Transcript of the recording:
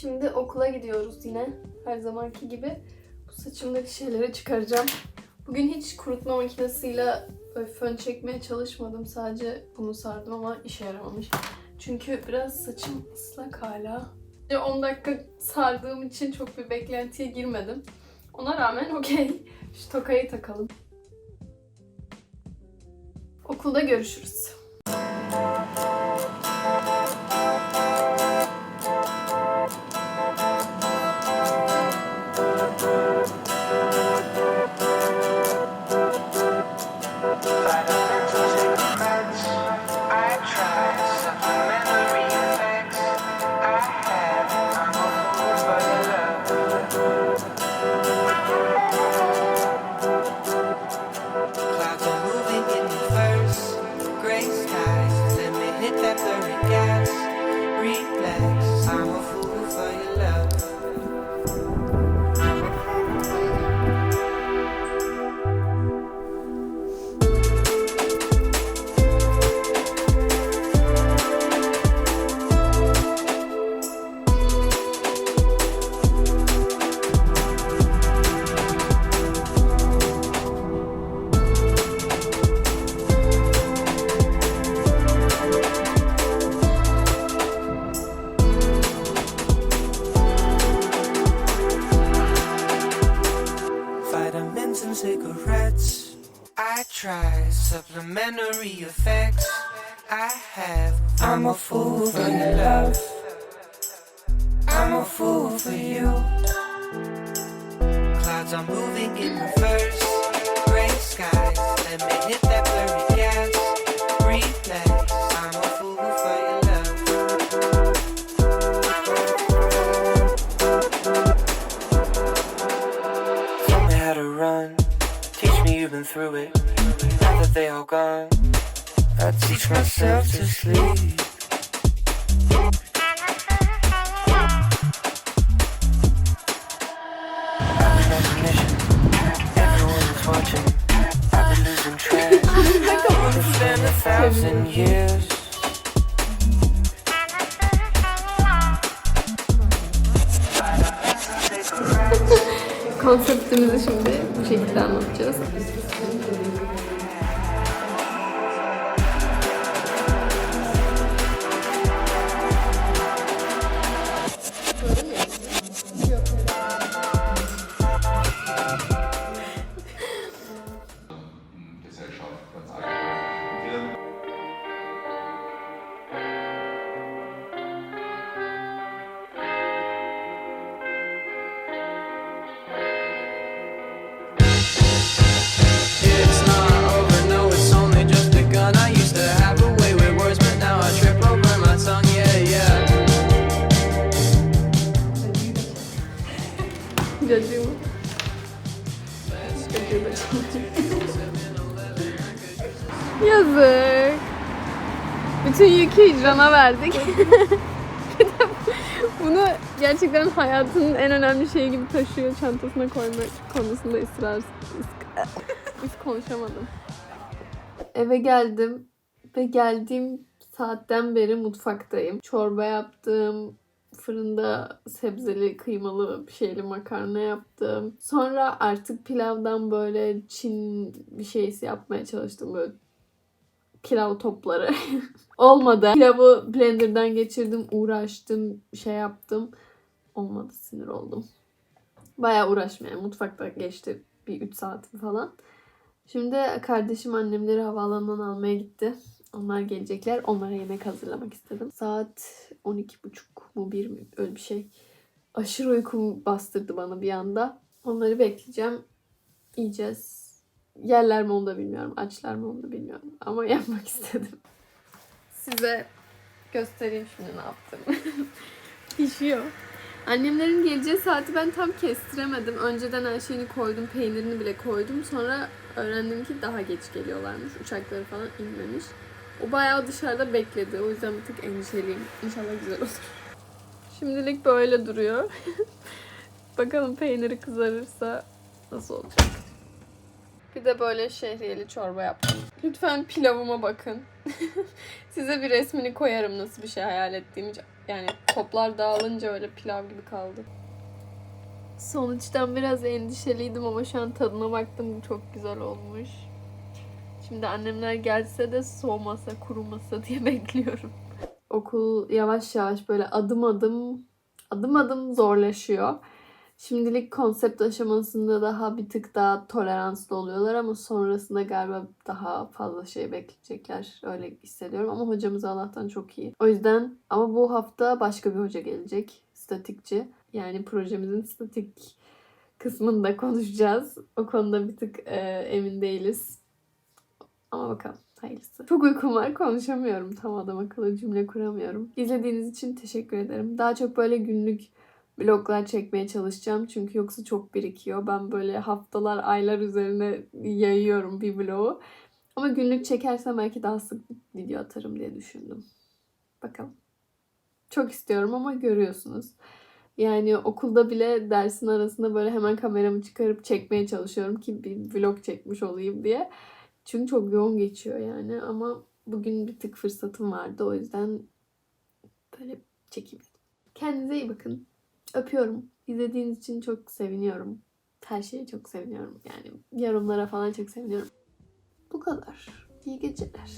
Şimdi okula gidiyoruz yine. Her zamanki gibi. Bu saçımdaki şeyleri çıkaracağım. Bugün hiç kurutma makinesiyle fön çekmeye çalışmadım. Sadece bunu sardım ama işe yaramamış. Çünkü biraz saçım ıslak hala. Ve 10 dakika sardığım için çok bir beklentiye girmedim. Ona rağmen okey. Şu tokayı takalım. Okulda görüşürüz. flags. Supplementary effects. I have. I'm a fool for your love. I'm a fool for you. Clouds are moving in reverse. Gray skies. Let me hit that blurry gas. Relax. I'm a fool for your love. Tell me how to run. Teach me you've been through it. That they all gone, I teach myself to sleep. A thousand years. Konseptimizi şimdi bu şekilde anlatacağız. Yazık. Bütün yükü icrana verdik. Bunu gerçekten hayatının en önemli şeyi gibi taşıyor. Çantasına koyma konusunda ısrar. Hiç konuşamadım. Eve geldim ve geldiğim saatten beri mutfaktayım. Çorba yaptım, fırında sebzeli, kıymalı bir şeyli makarna yaptım. Sonra artık pilavdan böyle Çin bir şeysi yapmaya çalıştım böyle pilav topları. Olmadı. Pilavı blenderdan geçirdim, uğraştım, şey yaptım. Olmadı, sinir oldum. Bayağı uğraşmaya. Mutfakta geçti bir 3 saat falan. Şimdi kardeşim annemleri havaalanından almaya gitti. Onlar gelecekler. Onlara yemek hazırlamak istedim. Saat 12.30 mu 1 mi öyle bir şey. Aşırı uykum bastırdı bana bir anda. Onları bekleyeceğim. Yiyeceğiz. Yerler mi onu da bilmiyorum. Açlar mı onu da bilmiyorum. Ama yapmak istedim. Size göstereyim şimdi ne yaptım. Pişiyor. Annemlerin geleceği saati ben tam kestiremedim. Önceden her şeyini koydum, peynirini bile koydum. Sonra öğrendim ki daha geç geliyorlarmış. Uçakları falan inmemiş. O bayağı dışarıda bekledi. O yüzden bir tık endişeliyim. İnşallah güzel olur. Şimdilik böyle duruyor. Bakalım peyniri kızarırsa nasıl olacak. Bir de böyle şehriyeli çorba yaptım. Lütfen pilavıma bakın. Size bir resmini koyarım nasıl bir şey hayal ettiğimi. Yani toplar dağılınca öyle pilav gibi kaldı. Sonuçtan biraz endişeliydim ama şu an tadına baktım. Çok güzel olmuş. Şimdi annemler gelse de soğumasa, kurumasa diye bekliyorum. Okul yavaş yavaş böyle adım adım adım adım zorlaşıyor. Şimdilik konsept aşamasında daha bir tık daha toleranslı oluyorlar ama sonrasında galiba daha fazla şey bekleyecekler. Öyle hissediyorum ama hocamız Allah'tan çok iyi. O yüzden ama bu hafta başka bir hoca gelecek. Statikçi. Yani projemizin statik kısmında konuşacağız. O konuda bir tık e, emin değiliz. Ama bakalım. Hayırlısı. Çok uykum var. Konuşamıyorum. Tam adam akıllı cümle kuramıyorum. İzlediğiniz için teşekkür ederim. Daha çok böyle günlük vloglar çekmeye çalışacağım. Çünkü yoksa çok birikiyor. Ben böyle haftalar, aylar üzerine yayıyorum bir vlogu. Ama günlük çekersem belki daha sık video atarım diye düşündüm. Bakalım. Çok istiyorum ama görüyorsunuz. Yani okulda bile dersin arasında böyle hemen kameramı çıkarıp çekmeye çalışıyorum ki bir vlog çekmiş olayım diye. Çünkü çok yoğun geçiyor yani ama bugün bir tık fırsatım vardı o yüzden böyle çekeyim. Kendinize iyi bakın. Öpüyorum. İzlediğiniz için çok seviniyorum. Her şeye çok seviniyorum. Yani yorumlara falan çok seviniyorum. Bu kadar. İyi geceler.